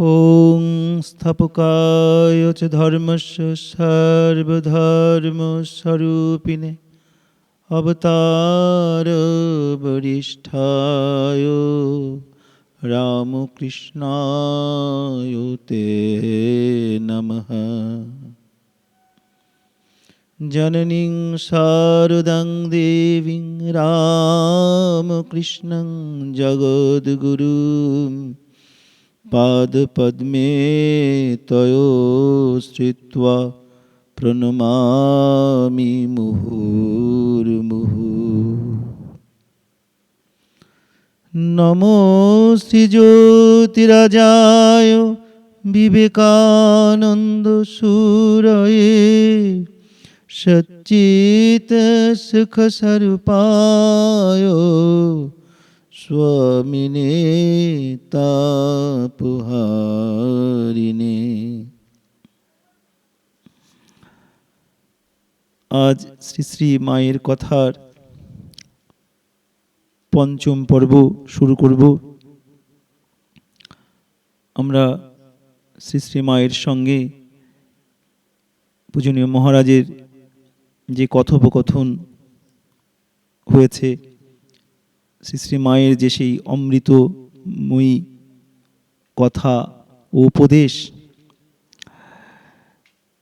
ওং স্থাপকায় চ ধর্মস্য সর্বধর্মস্বরূপিণে অবতার বরিষ্ঠায় রামকৃষ্ণায় তে নমঃ জননীং শারদাং দেবীং রামকৃষ্ণং জগদ্গুরুম पादपद्मे तयोश्रित्वा प्रणमामि मुहुर्मुहु। नमो श्रीज्योतिराजाय विवेकानन्दसूरये सच्चितसुखस्वरूपाय স্বামিনে তাপহারিণে। আজ শ্রী শ্রী মায়ের কথার পঞ্চম পর্ব শুরু করব। আমরা শ্রী শ্রী মায়ের সঙ্গে পূজনীয় মহারাজের যে কথোপকথন হয়েছে শ্রী শ্রী মায়ের যে সেই অমৃতময়ী কথা ও উপদেশ,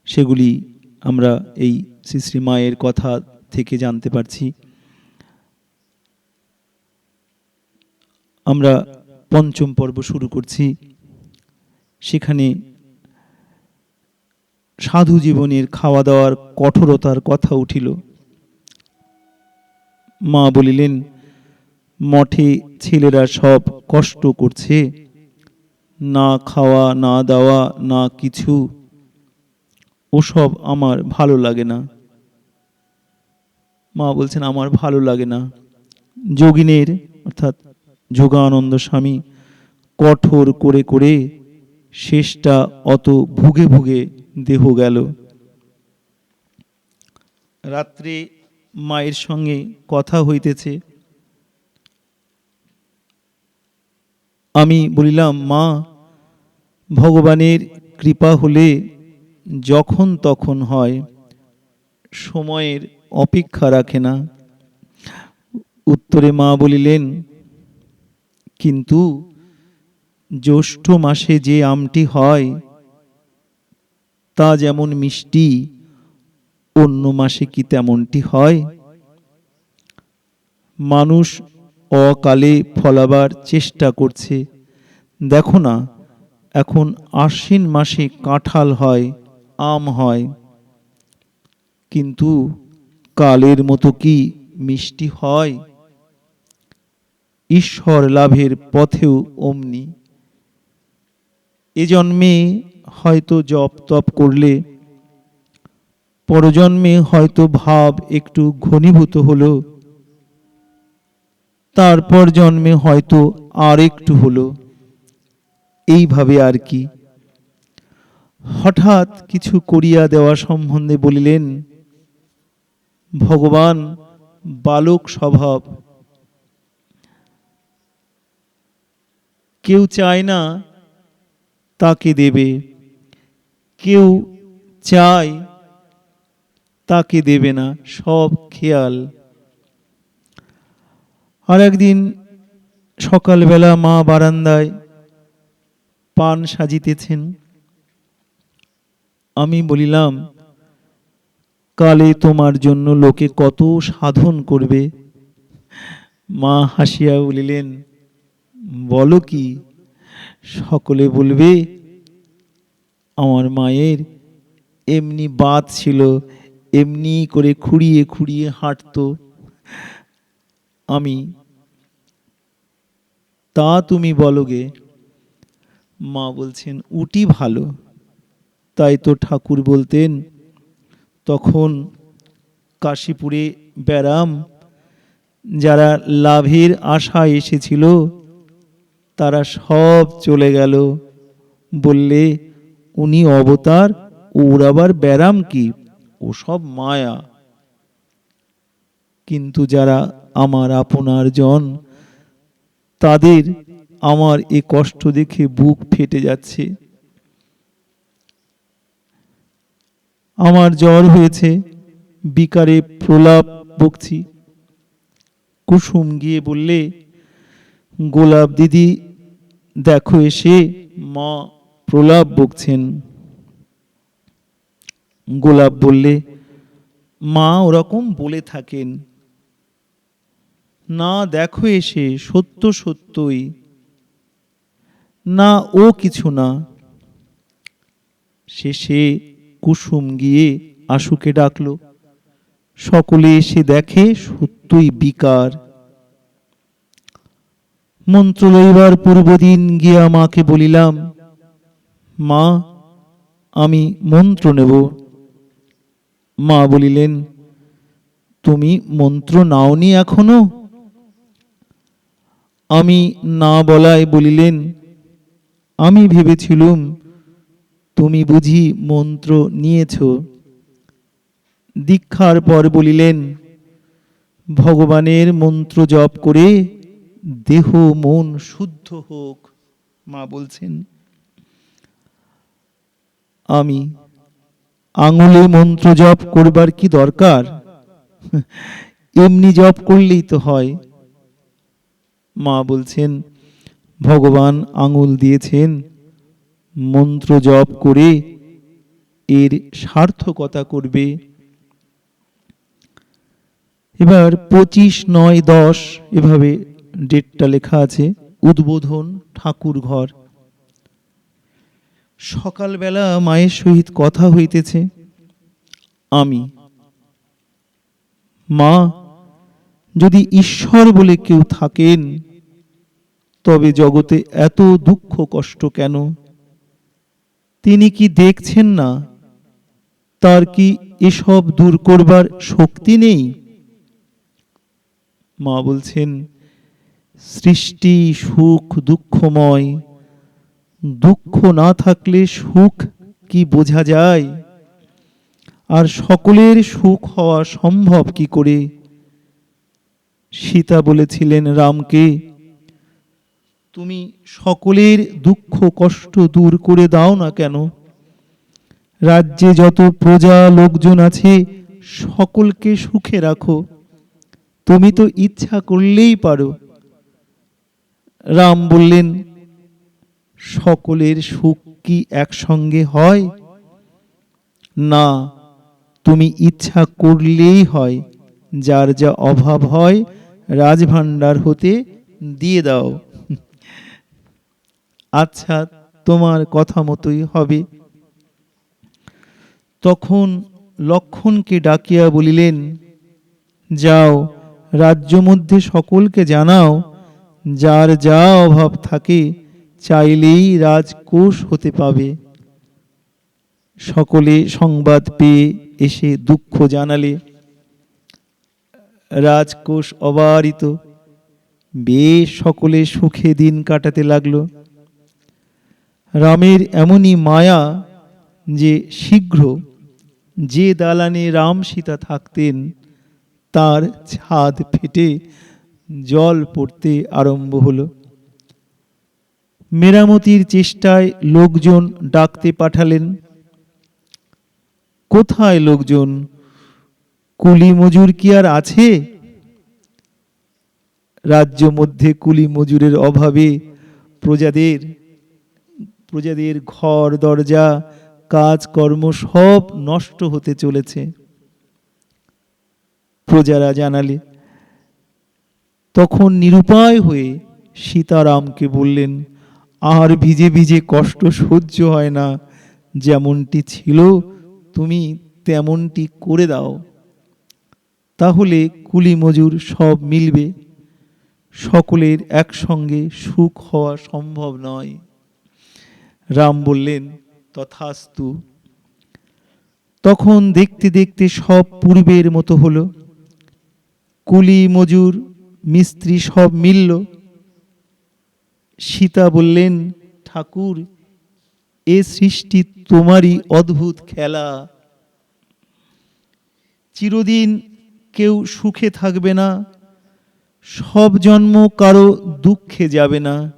সেগুলি আমরা এই শ্রী শ্রী মায়ের কথা থেকে জানতে পারছি। আমরা পঞ্চম পর্ব শুরু করছি। সেখানে সাধু জীবনের খাওয়া দাওয়ার কঠোরতার কথা উঠিল। মা বলিলেন মঠে ছেলেরা সব কষ্ট করছে। না খাওয়া, না দাওয়া, না কিছু। ওসব আমার ভালো লাগে না। মা বলছেন, আমার ভালো লাগে না। যোগিনের, অর্থাৎ যোগানন্দ স্বামী, কঠোর করে করে শেষটা অত ভুগে ভুগে দেহ গেল। রাত্রে মায়ের সঙ্গে কথা হইতেছে। আমি বলিলাম, মা, ভগবানের কৃপা হলে যখন তখন হয়, সময়ের অপেক্ষা রাখে না। উত্তরে মা বলিলেন, কিন্তু জ্যৈষ্ঠ মাসে যে আমটি হয়, তা যেমন মিষ্টি, অন্য মাসে কি তেমনটি হয়? মানুষ অকালে ফলাবার চেষ্টা করছে। দেখো না, এখন আশ্বিন মাসে কাঁঠাল হয়, আম হয়। কিন্তু কালের মতো কি মিষ্টি হয়? ঈশ্বর লাভের পথেও অমনি। এ জন্মে হয়তো জপ তপ করলে, পরজন্মে হয়তো ভাব একটু ঘনীভূত হলো। তারপর জন্মে হয়তো আর একটু হলো। এইভাবে আর কি। হঠাৎ কিছু করিয়া দেওয়া সম্বন্ধে বলিলেন, ভগবান, বালক স্বভাব। কেউ চায় না তাকে দেবে। কেউ চায় তাকে দেবে না, সব খেয়াল। আর একদিন সকালবেলা মা বারান্দায় পান সাজিতেছেন। আমি বলিলাম, কালে তোমার জন্য লোকে কত সাধন করবে? মা হাসিয়া বলিলেন, বলো কি, সকলে বলবে, আমার মায়ের এমনি বাত ছিল, এমনি করে খুঁড়িয়ে খুঁড়িয়ে হাঁটতো। আমি। তা তুমি বলো গে। মা বলছেন, উটি ভালো। তাই তো ঠাকুর বলতেন। তখন কাশীপুরে ব্যারাম, যারা লাভের আশায় এসেছিল, তারা সব চলে গেল। বললে, উনি অবতার, ওর আবার ব্যারাম কি? ও সব মায়া। কিন্তু যারা আমার আপনার জন। তাদের আমার এ কষ্ট দেখে বুক ফেটে যাচ্ছে। আমার জ্বর হয়েছে, বিকারে প্রলাপ বকছি। কুসুম গিয়ে বললে, গোলাপ দিদি, দেখো এসে মা প্রলাপ বকছেন। গোলাপ বললে, মা ওরকম বলে থাকেন। না দেখো এসে সত্য সত্যই। না ও কিছু না। শেষে কুসুম গিয়ে আশুকে ডাকলো। সকলে এসে দেখে সত্যই বিকার। মন্ত্র লইবার পূর্বদিন গিয়া মাকে বলিলাম, মা, আমি মন্ত্র নেব। মা বলিলেন, তুমি মন্ত্র নাওনি এখনও? আমি না বলায় বলিলেন, আমি ভেবেছিলুম তুমি বুঝি মন্ত্র নিয়েছ। দীক্ষার পর বলিলেন, ভগবানের মন্ত্র জপ করে দেহ মন শুদ্ধ হোক, মা বলছেন। আমি আঙুলে মন্ত্র জপ করবার কি দরকার? এমনি জপ করলেই তো হয়। মা বলছেন, ভগবান আঙুল দিয়েছেন, মন্ত্র জপ করে এর সার্থকতা করবে। এবার পঁচিশ নয় দশ, এভাবে ডেটটা লেখা আছে, উদ্বোধন ঠাকুর ঘর। সকালবেলা মায়ের সহিত কথা হইতেছে, আমি, মা, যদি ঈশ্বর বলে কেউ থাকেন তবে জগতে এত দুঃখ কষ্ট কেন? তিনি কি দেখছেন না? তার কি এসব দূর করবার শক্তি নেই? মা বলছেন, সৃষ্টি সুখ দুঃখময়। দুঃখ না থাকলে সুখ কি বোঝা যায়? আর সকলের সুখ হওয়া সম্ভব কি করে? সীতা বলেছিলেন, রামকে তুমি সকলের দুঃখ, কষ্ট দূর করে দাও না কেন? রাজ্যে যত প্রজা লোকজন আছে, সকলকে সুখে রাখো। তুমি তো ইচ্ছা করলেই পারো। রাম বললেন, সকলের সুখ কি একসঙ্গে হয়? না, তুমি ইচ্ছা করলেই হয়। যার যা অভাব হয়, রাজভাণ্ডার হতে দিয়ে দাও। আচ্ছা তোমার কথা মতোই হবে। তখন লক্ষণকে ডাকিয়া বলিলেন, যাও, রাজ্য মধ্যে সকলকে জানাও, যার যা অভাব থাকে চাইলেই রাজকোষ হতে পাবে। সকলে সংবাদ পেয়ে এসে দুঃখ জানালে। রাজকোষ অবারিত। বেশ সকলে সুখে দিন কাটাতে লাগল। রামের এমনই মায়া যে শীঘ্র যে দালানে রাম সীতা থাকতেন, তার ছাদ ফেটে জল পড়তে আরম্ভ হলো। মেরামতির চেষ্টায় লোকজন ডাকতে পাঠালেন। কোথায় লোকজন? কুলি মজুর কি আর আছে? রাজ্য মধ্যে কুলি মজুরের অভাবে প্রজাদের প্রজাদের ঘর, দরজা, কাজকর্ম সব নষ্ট হতে চলেছে। প্রজারা জানালে, তখন নিরুপায় হয়ে সীতারামকে বললেন, আর ভিজে ভিজে কষ্ট সহ্য হয় না, যেমনটি ছিল, তুমি তেমনটি করে দাও। তাহলে কুলি মজুর সব মিলবে। সকলের একসঙ্গে সুখ হওয়া সম্ভব নয়। রাম বললেন, তথাস্তু। তখন দেখতে দেখতে সব পূর্বের মতো হলো। কুলি, মজুর, মিস্ত্রি সব মিলল। সীতা বললেন, ঠাকুর, এ সৃষ্টি তোমারই অদ্ভুত খেলা। চিরদিন কেউ সুখে থাকবে না, সব জন্ম কারও দুঃখে যাবে না।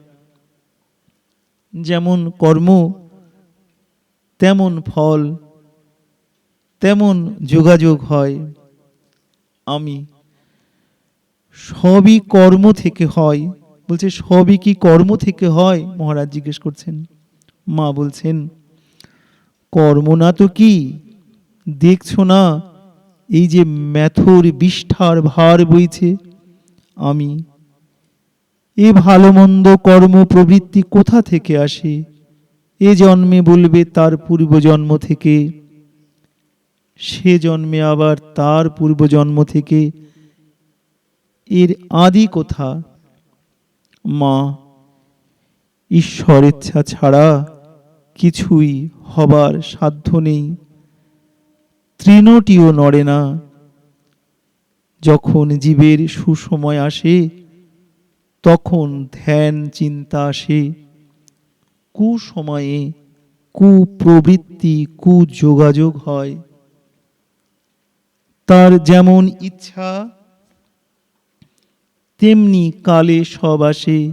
যেমন কর্ম, তেমন ফল, তেমন যোগাযোগ হয়। আমি সবই কর্ম থেকে হয়। বলছে, সবই কি কর্ম থেকে হয়? মহারাজ জিজ্ঞেস করছেন। মা বলছেন, কর্ম না তো কি? দেখছ না, এই যে ম্যাথুর বিষ্ঠার ভার বইছে। আমি এ ভালো মন্দ কর্ম প্রবৃত্তি কোথা থেকে আসে? এ জন্মে বলবে তার পূর্বজন্ম থেকে। সে জন্মে আবার তার পূর্বজন্ম থেকে। এর আদি কোথা? মা ঈশ্বর ইচ্ছা ছাড়া কিছুই হবার সাধ্য নেই। তৃণটিও নড়ে না। যখন জীবের সুসময় আসে তখন ধ্যান, চিন্তা আসে কুসময়ে কুপ্রবৃত্তি, কুযোগাযোগ হয়। তার যেমন ইচ্ছা, তেমনি কালে সব আসে।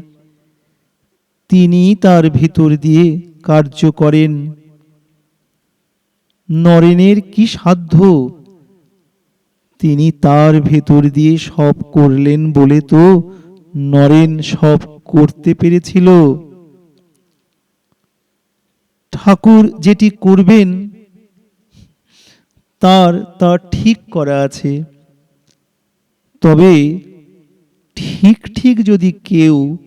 তিনি তার ভিতর দিয়ে কার্য করেন। নরেনের কি সাধ্য? তিনি তার ভেতর দিয়ে সব করলেন বলে তো নরেন সব করতে পেরেছিল। ঠাকুর যেটি করবেন, তার তা ঠিক করা আছে। তবে ঠিক ঠিক যদি কেউ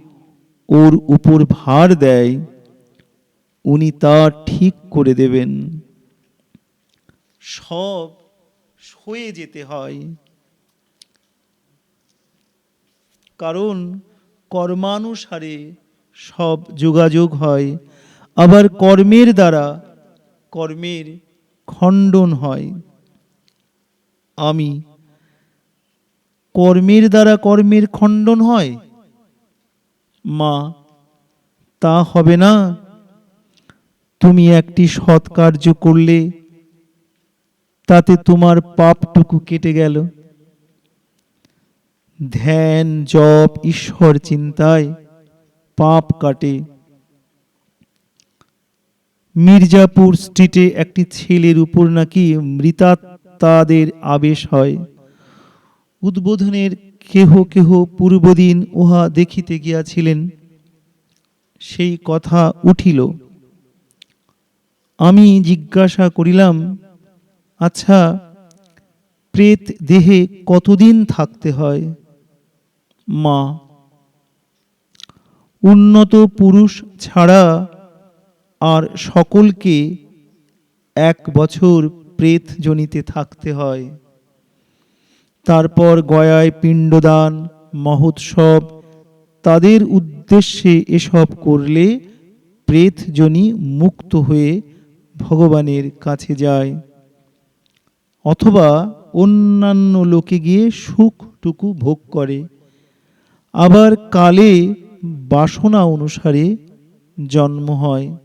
ওর উপর ভার দেয়, উনি তা ঠিক করে দেবেন। সব সয়ে যেতে হয়। কারণ কর্মানুসারে সব যোগাযোগ হয়, আবার কর্মের দ্বারা কর্মের খণ্ডন হয়। আমি, কর্মের দ্বারা কর্মের খণ্ডন হয়? মা, তা হবে না। তুমি একটি সৎ কার্য করলে, তাতে তোমার পাপটুকু কেটে গেল। ধ্যান, জপ, ঈশ্বর চিন্তায় পাপ কাটে। মির্জাপুর স্ট্রিটে একটি ছেলের উপর নাকি মৃতাত্মাদের আবেশ হয়। উদ্বোধনের কেহ কেহ পূর্বদিন উহা দেখিতে গিয়াছিলেন। সেই কথা উঠিল। আমি জিজ্ঞাসা করিলাম আচ্ছা প্রেত দেহে কতদিন থাকতে হয়? মা। উন্নত পুরুষ ছাড়া আর সকলকে এক বছর প্রেত জনিতে থাকতে হয়। তারপর গয়ায় পিণ্ডদান, মহোৎসব, তাদের উদ্দেশ্যে এসব করলে প্রেতজনী মুক্ত হয়ে ভগবানের কাছে যায়। অথবা অন্যান্য লোকে গিয়ে সুখটুকু ভোগ করে। আবার কালে বাসনা অনুসারে জন্ম হয়।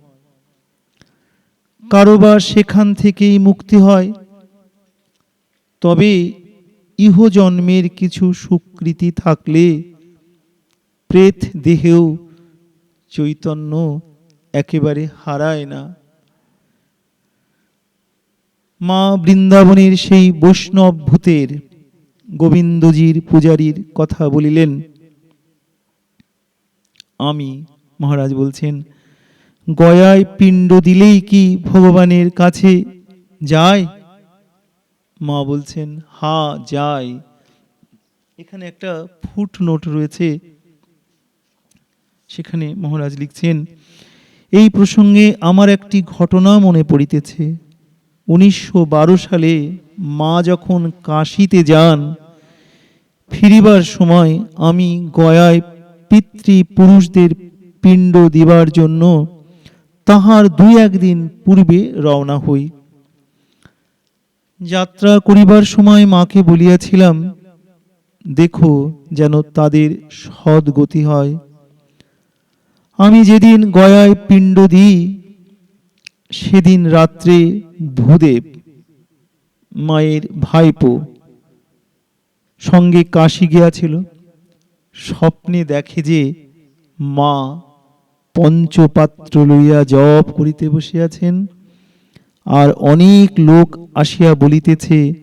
কারোবার সেখান থেকেই মুক্তি হয়। তবে ইহজন্মের কিছু সুকৃতি থাকলে প্রেত দেহেও চৈতন্য একেবারে হারায় না। মা বৃন্দাবনের সেই বৈষ্ণব ভূতের গোবিন্দজির পূজারীর কথা বলিলেন আমি, মহারাজ বলছেন, গয়ায় পিণ্ড দিলেই কি ভগবানের কাছে যায়? মা বলছেন, হা, যায়। এখানে একটা ফুট নোট রয়েছে। সেখানে মহারাজ লিখছেন, এই প্রসঙ্গে আমার একটি ঘটনা মনে পড়িতেছে। উনিশশো বারো সালে মা যখন কাশিতে যান, ফিরিবার সময় আমি গয়ায় পিতৃপুরুষদের পিণ্ড দিবার জন্য তাহার দুই একদিন পূর্বে রওনা হই। যাত্রা করিবার সময় মাকে বলিয়াছিলাম, দেখো যেন তাদের সদ্গতি হয়। আমি যেদিন গয়ায় পিণ্ড দিই, সেদিন রাত্রে ভূদেব, মায়ের ভাইপো সঙ্গে কাশি গিয়াছিল। স্বপ্নে দেখে যে মা পঞ্চপাত্র লইয়া জপ করিতে বসিয়াছেন, আর অনেক লোক আসিয়া বলিতেছে,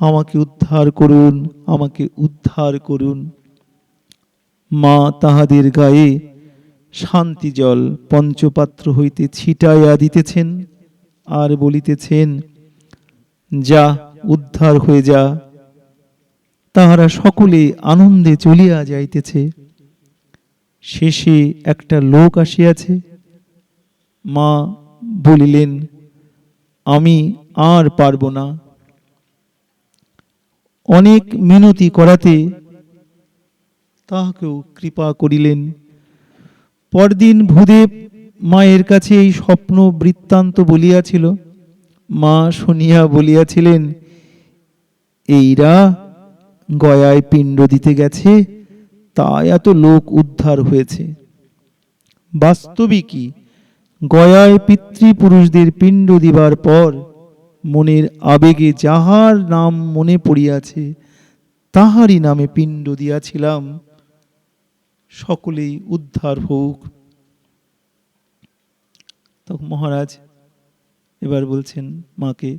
আমাকে উদ্ধার করুন, আমাকে উদ্ধার করুন। মা তাহাদের গায়ে শান্তি জল, পঞ্চপাত্র হইতে ছিটাইয়া দিতেছেন, আর বলিতেছেন, যা, উদ্ধার হয়ে যা। তাহারা সকলে আনন্দে চলিয়া যাইতেছে। শেষে একটা লোক আসিয়াছে। মা বলিলেন, আমি আর পারব না। অনেক মিনতি করাতে তাহাকেও কৃপা করিলেন। পরদিন ভূদেব মায়ের কাছে এই স্বপ্ন বৃত্তান্ত বলিয়াছিল। মা শুনিয়া বলিয়াছিলেন এইরা গয়ায় পিণ্ড দিতে গেছে, তাই এত লোক উদ্ধার হয়েছে। বাস্তবিকই গয়ায় পিতৃপুরুষদের পিণ্ড দিবার পর মনের আবেগে যাহার নাম মনে পড়িয়াছে, তাহারই নামে পিণ্ড দিয়াছিলাম। সকলেই উদ্ধার হোক। তখন মহারাজ এবার বলছেন মাকে,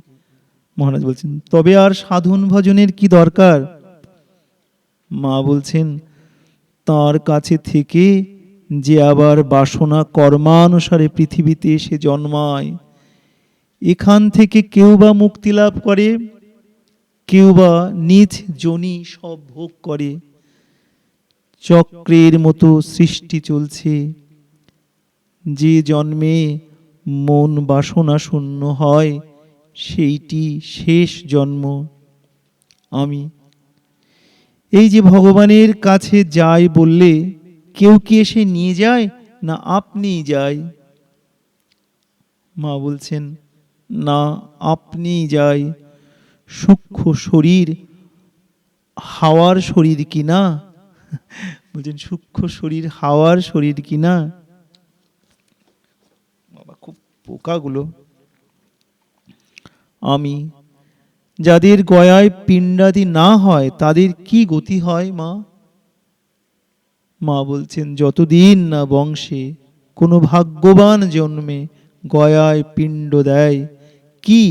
মহারাজ বলছেন, তবে আর সাধন ভজনের কি দরকার? মা বলছেন, তার কাছে থেকে যে আবার বাসনা কর্মানুসারে পৃথিবীতে এসে জন্মায়, এখান থেকে কেউ বা মুক্তি লাভ করে, কেউ বা নিজ জনি সব ভোগ করে। চক্রের মতো সৃষ্টি চলছে। যে জন্মে মন বাসনা শূন্য হয়, সেইটি শেষ জন্ম। আমি এই যে ভগবানের কাছে যাই বললে, কেউ কি এসে নিয়ে যায় না আপনি যাই? মা বলছেন, না আপনি যাই। সূক্ষ্ম শরীর, হাওয়ার শরীর কি না? বলছেন, সূক্ষ্ম শরীর, হাওয়ার শরীর কি না? বাবা, খুব পোকাগুলো আমি যাদের গয়ায় পিণ্ডাদি না হয়, তাদের কি গতি হয়, মা? মা বলছেন, যতদিন না বংশে কোনো ভাগ্যবান জন্মে গয়ায় পিণ্ড দেয়, কি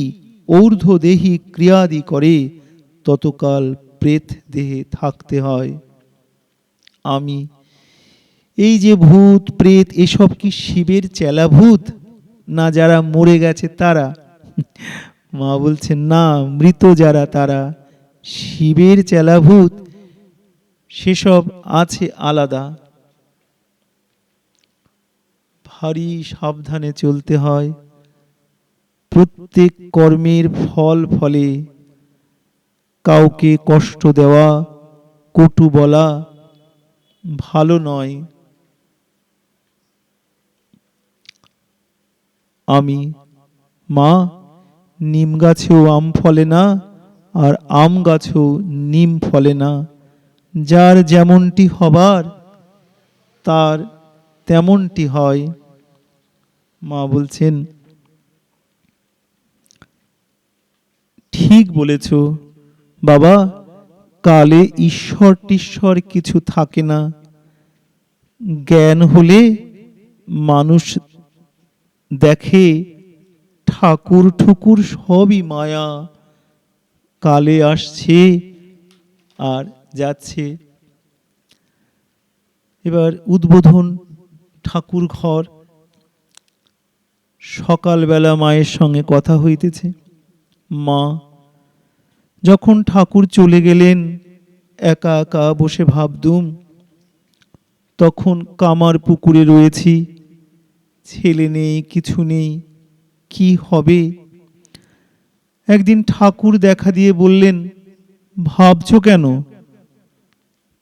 ঊর্ধ্ব দেহি ক্রিয়াদি করে, ততকাল প্রেত দেহে থাকতে হয়। আমি, এই যে ভূত, প্রেত, এসব কি শিবের চেলা ভূত না যারা মরে গেছে তারা? মা বলছেন, না, মৃত যারা, তারা শিবের চেলাভূত। সেসব আছে আলাদা। ভারী সাবধানে চলতে হয়। প্রত্যেক কর্মের ফল ফলে কাউকে কষ্ট দেওয়া, কটু বলা ভালো নয়। আমি, মা নিম গাছেও আম ফলে না, আর আম গাছেও নিম ফলে না। যার যেমনটি হবার, তার তেমনটি হয়, মা বলছেন। ঠিক বলেছ, বাবা, কালে ঈশ্বর টিশ্বর কিছু থাকে না। জ্ঞান হলে মানুষ দেখে ঠাকুর ঠুকুর সবই মায়া। কালে আসছে আর যাচ্ছে। এবার উদ্বোধন ঠাকুর ঘর। সকালবেলা মায়ের সঙ্গে কথা হইতেছে। মা, যখন ঠাকুর চলে গেলেন, একা একা বসে ভাবদুম, তখন কামার পুকুরে রয়েছি। ছেলে নেই, কিছু নেই। কি হবে? একদিন ঠাকুর দেখা দিয়ে বললেন, ভাবছ কেন?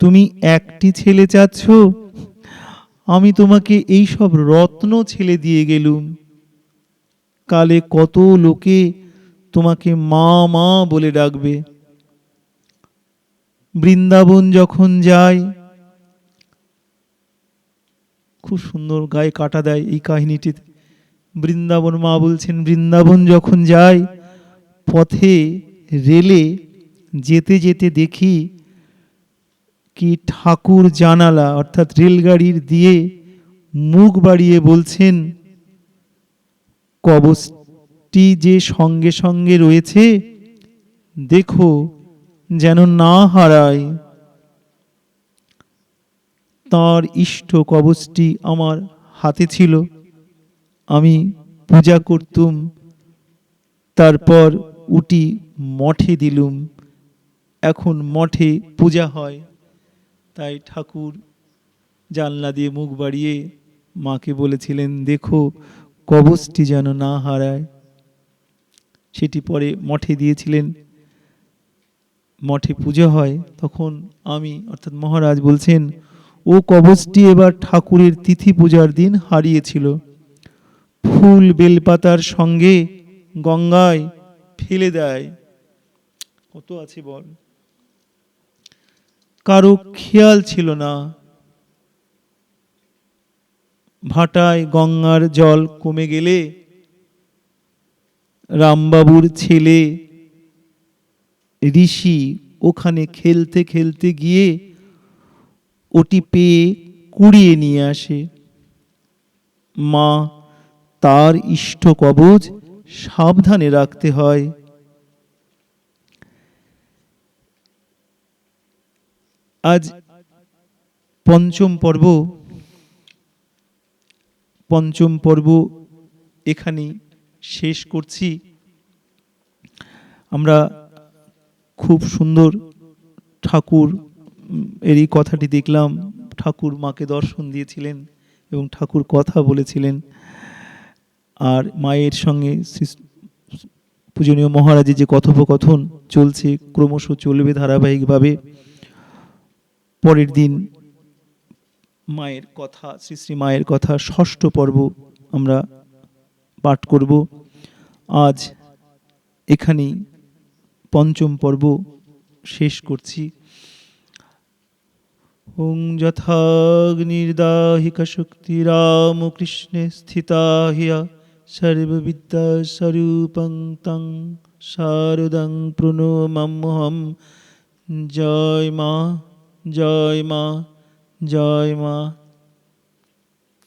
তুমি একটি ছেলে চাচ্ছ? আমি তোমাকে এই সব রত্ন ছেলে দিয়ে গেলুম। কালে কত লোকে তোমাকে মা মা বলে ডাকবে। বৃন্দাবন যখন যায়, খুব সুন্দর গায়ে কাটা দেয় এই কাহিনীটিতে। বৃন্দাবন মা বলছেন, বৃন্দাবন যখন যাই পথে রেলে যেতে যেতে দেখি কি ঠাকুর জানালা, অর্থাৎ রেলগাড়ির দিয়ে মুখ বাড়িয়ে বলছেন, কবচটি যে সঙ্গে সঙ্গে রয়েছে, দেখো যেন না হারায়। তার ইষ্ট কবচটি আমার হাতে ছিল। আমি পূজা করতুম, তারপর উটি মঠে দিলুম। এখন মঠে পূজা হয়। তাই ঠাকুর জানলা দিয়ে মুখ বাড়িয়ে মাকে বলেছিলেন, দেখো, কবচটি যেন না হারায়। সেটি পরে মঠে দিয়েছিলেন। মঠে পুজো হয়, তখন আমি, অর্থাৎ মহারাজ বলছেন, ও কবচটি এবার ঠাকুরের তিথি পূজার দিন হারিয়েছিল। ফুল বেলপাতার সঙ্গে গঙ্গায় ফেলে দেয়। কত আছে বল? কারও খেয়াল ছিল না। ভাটায় গঙ্গার জল কমে গেলে রামবাবুর ছেলে ঋষি ওখানে খেলতে খেলতে গিয়ে ওটি পেয়ে কুড়িয়ে নিয়ে আসে। মা তার ইষ্ট কবচ সাবধানে রাখতে হয়। আজ পঞ্চম পর্ব। পঞ্চম পর্ব এখানে শেষ করছি। আমরা খুব সুন্দর ঠাকুর এরই কথাটি দেখলাম, ঠাকুর মাকে দর্শন দিয়েছিলেন এবং ঠাকুর কথা বলেছিলেন। আর মায়ের সঙ্গে পূজনীয় মহারাজের যে কথোপকথন চলছে, ক্রমশ চলবে ধারাবাহিকভাবে। পরের দিন মায়ের কথা, শ্রী শ্রী মায়ের কথা ষষ্ঠ পর্ব আমরা পাঠ করব। আজ এখানেই পঞ্চম পর্ব শেষ করছি। ওং যথাগ্নির্দাহিকা শক্তি রামকৃষ্ণে স্থিতা হিয়া সর্ববিদ্যা স্বরূপং তং শারদং প্রণমাম্যহম জয় মা জয় মা জয় মা